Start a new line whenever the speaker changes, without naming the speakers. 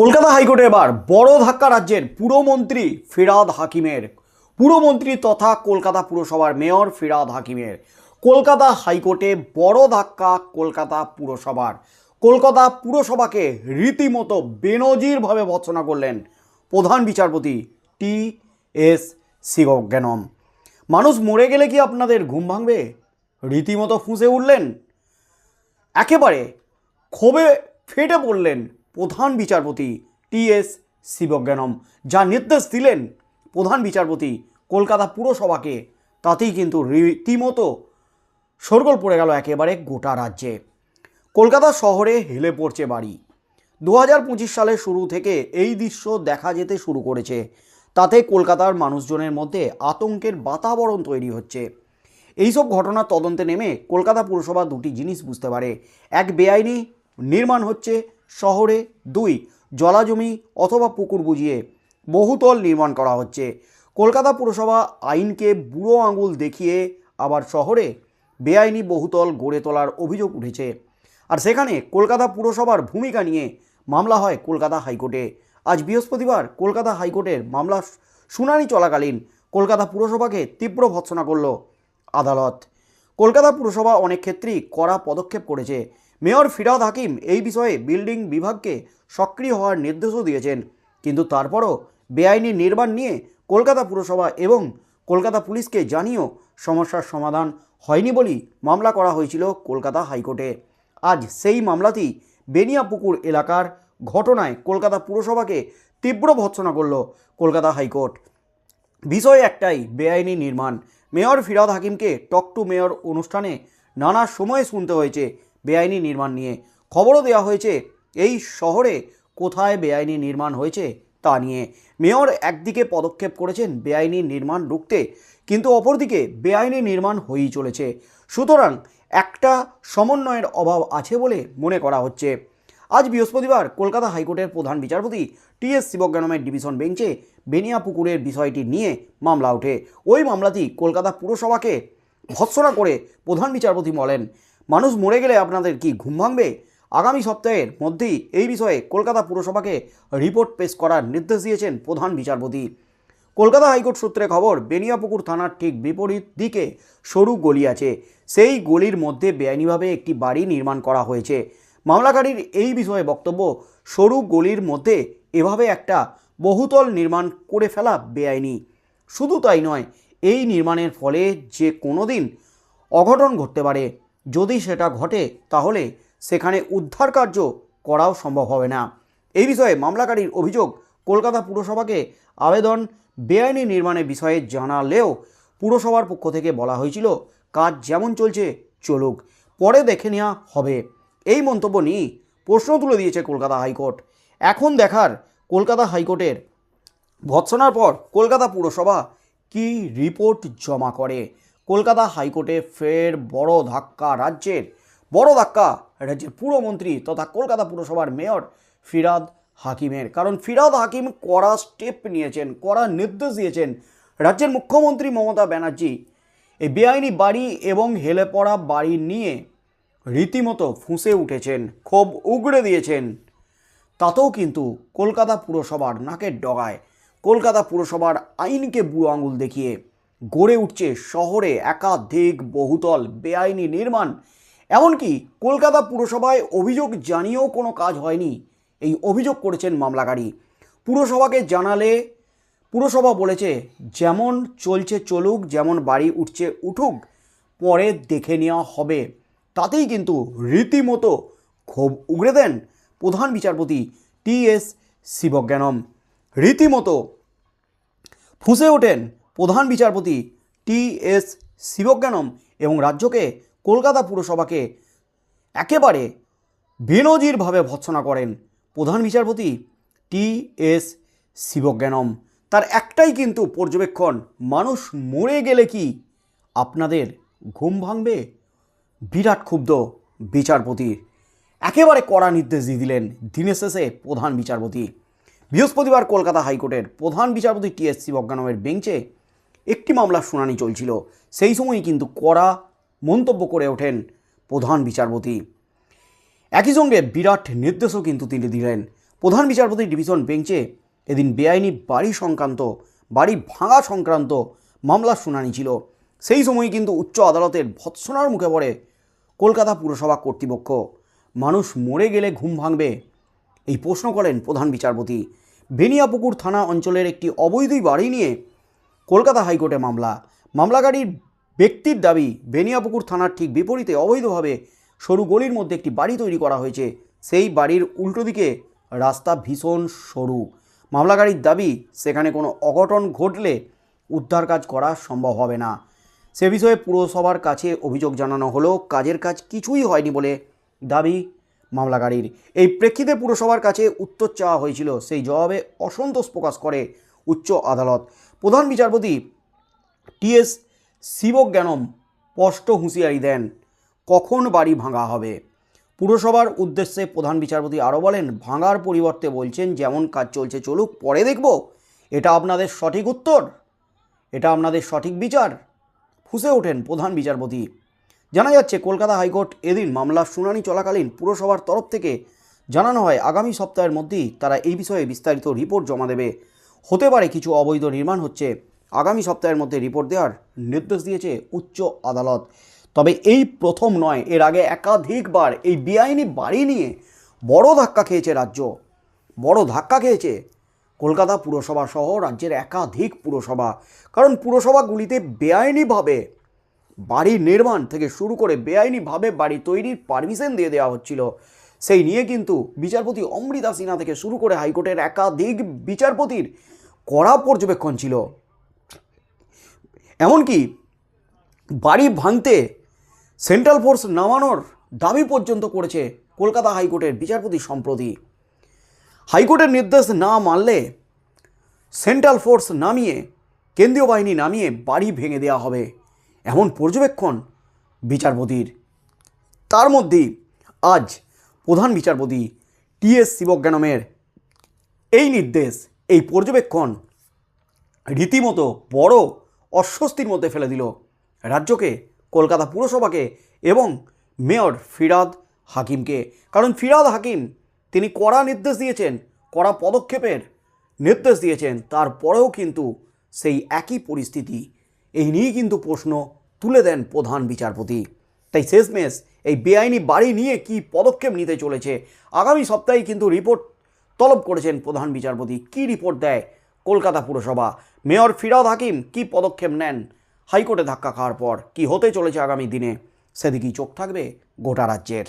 কলকাতা হাইকোর্টে এবার বড় ধাক্কা রাজ্যের পুরমন্ত্রী ফিরাদ হাকিমের। পুরমন্ত্রী তথা কলকাতা পুরসভার মেয়র ফিরাদ হাকিমের। কলকাতা হাইকোর্টে বড় ধাক্কা কলকাতা পুরসভার। কলকাতা পুরসভাকে রীতিমতো বেনজিরভাবে ভৎসনা করলেন প্রধান বিচারপতি টি এস শিবজ্ঞানম মানুষ মরে গেলে কি আপনাদের ঘুম ভাঙবে? রীতিমতো ফুঁসে উঠলেন? একেবারে ক্ষোভে ফেটে পড়লেন প্রধান বিচারপতি টি এস শিবজ্ঞানম, যা নির্দেশ দিলেন প্রধান বিচারপতি কলকাতা পুরসভাকে। তাতেই কিন্তু রীতিমতো শোরগোল পড়ে গেল একেবারে গোটা রাজ্যে। কলকাতা শহরে হেলে পড়ছে বাড়ি। দু হাজার পঁচিশ সালের শুরু থেকে এই দৃশ্য দেখা যেতে শুরু করেছে। তাতে কলকাতার মানুষজনের মধ্যে আতঙ্কের বাতাবরণ তৈরি হচ্ছে। এইসব ঘটনার তদন্তে নেমে কলকাতা পুরসভা দুটি জিনিস বুঝতে পারে। এক বেআইনি নির্মাণ হচ্ছে শহরে দুই, জলাজমি অথবা পুকুর বুঝিয়ে বহুতল নির্মাণ করা হচ্ছে। কলকাতা পুরসভা আইনকে বুড়ো আঙুল দেখিয়ে আবার শহরে বেআইনি বহুতল গড়ে তোলার অভিযোগ উঠেছে। আর সেখানে কলকাতা পুরসভার ভূমিকা নিয়ে মামলা হয় কলকাতা হাইকোর্টে। আজ বৃহস্পতিবার কলকাতা হাইকোর্টের মামলা শুনানি চলাকালীন কলকাতা পুরসভাকে তীব্র ভৎসনা করল আদালত। কলকাতা পুরসভা অনেক ক্ষেত্রেই কড়া পদক্ষেপ করেছে। মেয়র ফিরাদ হাকিম এই বিষয়ে বিল্ডিং বিভাগকে সক্রিয় হওয়ার নির্দেশও দিয়েছেন। কিন্তু তারপরও বেআইনি নির্মাণ নিয়ে কলকাতা পুরসভা এবং কলকাতা পুলিশকে জানিয়েও সমস্যার সমাধান হয়নি বলেই মামলা করা হয়েছিল কলকাতা হাইকোর্টে। আজ সেই মামলাতেই বেনিয়াপুকুর এলাকার ঘটনায় কলকাতা পুরসভাকে তীব্র ভৎসনা করল কলকাতা হাইকোর্ট। বিষয় একটাই, বেআইনি নির্মাণ। মেয়র ফিরাদ হাকিমকে টক টু মেয়র অনুষ্ঠানে নানা সময়ে শুনতে হয়েছে বেআইনি নির্মাণ নিয়ে খবরও দেওয়া হয়েছে, এই শহরে কোথায় বেআইনি নির্মাণ হয়েছে তা নিয়ে। মেয়র একদিকে পদক্ষেপ করেছেন বেআইনি নির্মাণ রুখতে, কিন্তু অপরদিকে বেআইনি নির্মাণ হয়েই চলেছে। সুতরাং একটা সমন্বয়ের অভাব আছে বলে মনে করা হচ্ছে। আজ বৃহস্পতিবার কলকাতা হাইকোর্টের প্রধান বিচারপতি টি এস শিবজ্ঞানমের ডিভিশন বেঞ্চে বেনিয়াপুকুরের বিষয়টি নিয়ে মামলা ওঠে। ওই মামলাটি কলকাতা পুরসভাকে ভৎসনা করে প্রধান বিচারপতি বলেন মানুষ মরে গেলে আপনাদের কি ঘুম ভাঙবে? আগামী সপ্তাহের মধ্যেই এই বিষয়ে কলকাতা পুরসভাকে রিপোর্ট পেশ করার নির্দেশ দিয়েছেন প্রধান বিচারপতি। কলকাতা হাইকোর্ট সূত্রে খবর, বেনিয়াপুকুর থানার ঠিক বিপরীত দিকে সরু গলি আছে। সেই গলির মধ্যে বেআইনিভাবে একটি বাড়ি নির্মাণ করা হয়েছে। মামলাকারীর এই বিষয়ে বক্তব্য, সরু গলির মধ্যে এভাবে একটা বহুতল নির্মাণ করে ফেলা বেআইনি। শুধু তাই নয়, এই নির্মাণের ফলে যে কোনো দিন অঘটন ঘটতে পারে। যদি সেটা ঘটে, তাহলে সেখানে উদ্ধার কার্য করাও সম্ভব হবে না। এই বিষয়ে মামলাকারীর অভিযোগ কলকাতা পুরসভাকে আবেদন বেআইনি নির্মাণের বিষয়ে জানালেও পুরসভার পক্ষ থেকে বলা হয়েছিল, কাজ যেমন চলছে, চলুক। পরে দেখে নেওয়া হবে। এই মন্তব্য নিয়েই প্রশ্ন তুলে দিয়েছে কলকাতা হাইকোর্ট। এখন দেখার কলকাতা হাইকোর্টের ভৎসনার পর কলকাতা পুরসভা কি রিপোর্ট জমা করে? কলকাতা হাইকোর্টে ফের বড় ধাক্কা রাজ্যের, বড় ধাক্কা রাজ্যের পুরমন্ত্রী তথা কলকাতা পুরসভার মেয়র ফিরাদ হাকিমের। কারণ ফিরাদ হাকিম কড়া স্টেপ নিয়েছেন, কড়া নির্দেশ দিয়েছেন রাজ্যের মুখ্যমন্ত্রী মমতা ব্যানার্জি। এই বেআইনি বাড়ি এবং হেলে পড়া বাড়ি নিয়ে রীতিমতো ফুঁসে উঠেছেন, ক্ষোভ উগড়ে দিয়েছেন। তাতেও কিন্তু কলকাতা পুরসভার নাকের ডগায়, কলকাতা পুরসভার আইনকে বুড়ো আঙুল দেখিয়ে গড়ে উঠছে শহরে একাধিক বহুতল বেআইনি নির্মাণ। এমনকি কলকাতা পুরসভায় অভিযোগ জানিয়েও কোনো কাজ হয়নি। এই অভিযোগ করেছেন মামলাকারী। পুরসভাকে জানালে পুরসভা বলেছে, যেমন চলছে চলুক, যেমন বাড়ি উঠছে উঠুক, পরে দেখে নেওয়া হবে। তাতেই কিন্তু রীতিমতো ক্ষোভ উগড়ে দেন প্রধান বিচারপতি টি এস শিবজ্ঞানম। রীতিমতো ফুঁসে ওঠেন প্রধান বিচারপতি টি এস শিবজ্ঞানম এবং রাজ্যকে কলকাতা পুরসভাকে একেবারে বেনজিরভাবে ভৎসনা করেন প্রধান বিচারপতি টি এস শিবজ্ঞানম। তার একটাই কিন্তু পর্যবেক্ষণ, মানুষ মরে গেলে কি আপনাদের ঘুম ভাঙবে? বিরাট ক্ষুব্ধ বিচারপতির একেবারে কড়া নির্দেশ দিয়ে দিলেন দিনের শেষে প্রধান বিচারপতি। বৃহস্পতিবার কলকাতা হাইকোর্টের প্রধান বিচারপতি টি এস শিবজ্ঞানমের বেঞ্চে একটি মামলার শুনানি চলছিল। সেই সময়ই কিন্তু কড়া মন্তব্য করে ওঠেন প্রধান বিচারপতি। একই সঙ্গে বিরাট নির্দেশও কিন্তু তিনি দিলেন। প্রধান বিচারপতি ডিভিশন বেঞ্চে এদিন বেআইনি বাড়ি সংক্রান্ত, বাড়ি ভাঙা সংক্রান্ত মামলার শুনানি ছিল। সেই সময় কিন্তু উচ্চ আদালতের ভৎসনার মুখে পড়ে কলকাতা পুরসভা কর্তৃপক্ষ। মানুষ মরে গেলে ঘুম ভাঙবে এই প্রশ্ন করেন প্রধান বিচারপতি। বেনিয়াপুকুর থানা অঞ্চলের একটি অবৈধ বাড়ি নিয়ে কলকাতা হাইকোর্টে মামলা। মামলাকারীর ব্যক্তির দাবি, বেনিয়াপুকুর থানার ঠিক বিপরীতে অবৈধভাবে সরু গলির মধ্যে একটি বাড়ি তৈরি করা হয়েছে। সেই বাড়ির উল্টো দিকে রাস্তা ভীষণ সরু। মামলাকারীর দাবি, সেখানে কোনো অঘটন ঘটলে উদ্ধার কাজ করা সম্ভব হবে না। সে বিষয়ে পুরসভার কাছে অভিযোগ জানানো হলেও কাজের কাজ কিছুই হয়নি বলে দাবি মামলাকারীর এই প্রেক্ষিতে পুরসভার কাছে উত্তর চাওয়া হয়েছিল, সেই জবাবে অসন্তোষ প্রকাশ করে উচ্চ আদালত। প্রধান বিচারপতি টিএস শিবজ্ঞানম স্পষ্ট হুঁশিয়ারি দেন, কখন বাড়ি ভাঙা হবে? পুরসভার উদ্দেশ্যে প্রধান বিচারপতি আরও বলেন, ভাঙার পরিবর্তে বলছেন যেমন কাজ চলছে চলুক, পরে দেখব। এটা আপনাদের সঠিক উত্তর, এটা আপনাদের সঠিক বিচার। ফুসে ওঠেন প্রধান বিচারপতি। জানা যাচ্ছে, কলকাতা হাইকোর্ট এদিন মামলার শুনানি চলাকালীন পুরসভার তরফ থেকে জানানো হয়, আগামী সপ্তাহের মধ্যেই তারা এই বিষয়ে বিস্তারিত রিপোর্ট জমা দেবে। হতে পারে কিছু অবৈধ নির্মাণ হচ্ছে। আগামী সপ্তাহের মধ্যে রিপোর্ট দেওয়ার নির্দেশ দিয়েছে উচ্চ আদালত। তবে এই প্রথম নয়, এর আগে একাধিকবার এই বেআইনি বাড়ি নিয়ে বড় ধাক্কা খেয়েছে রাজ্য। বড় ধাক্কা খেয়েছে কলকাতা পুরসভা সহ রাজ্যের একাধিক পুরসভা। কারণ পুরসভাগুলিতে বেআইনিভাবে বাড়ি নির্মাণ থেকে শুরু করে বেআইনিভাবে বাড়ি তৈরির পারমিশন দিয়ে দেওয়া হচ্ছিল। সেই নিয়ে কিন্তু বিচারপতি অমৃতা সিনহা থেকে শুরু করে হাইকোর্টের একাধিক বিচারপতির কড়া পর্যবেক্ষণ ছিল। এমনকি বাড়ি ভাঙতে সেন্ট্রাল ফোর্স নামানোর দাবি পর্যন্ত করেছে কলকাতা হাইকোর্টের বিচারপতি সম্প্রতি। হাইকোর্টের নির্দেশ না মানলে সেন্ট্রাল ফোর্স নামিয়ে, কেন্দ্রীয় বাহিনী নামিয়ে বাড়ি ভেঙে দেওয়া হবে, এমন পর্যবেক্ষণ বিচারপতির। তার মধ্যেই আজ প্রধান বিচারপতি টিএস শিবজ্ঞানমের। এই নির্দেশ, এই পর্যবেক্ষণ রীতিমতো বড় অস্বস্তির মধ্যে ফেলে দিল রাজ্যকে, কলকাতা পুরসভাকে এবং মেয়র ফিরাদ হাকিমকে। কারণ ফিরাদ হাকিম, তিনি কড়া নির্দেশ দিয়েছেন, কড়া পদক্ষেপের নির্দেশ দিয়েছেন, তারপরেও কিন্তু সেই একই পরিস্থিতি। এই নিয়েই কিন্তু প্রশ্ন তুলে দেন প্রধান বিচারপতি। তাই শেষমেশ এই বেআইনি বাড়ি নিয়ে কি পদক্ষেপ নিতে চলেছে? আগামী সপ্তাহে কিন্তু রিপোর্ট তলব করেছেন প্রধান বিচারপতি। কি রিপোর্ট দেয় কলকাতা পুরসভা? মেয়র ফিরাদ হাকিম কি পদক্ষেপ নেন? হাইকোর্টে ধাক্কা খাওয়ার পর কি হতে চলেছে আগামী দিনে? সেদিকেই চোখ থাকবে গোটা রাজ্যের।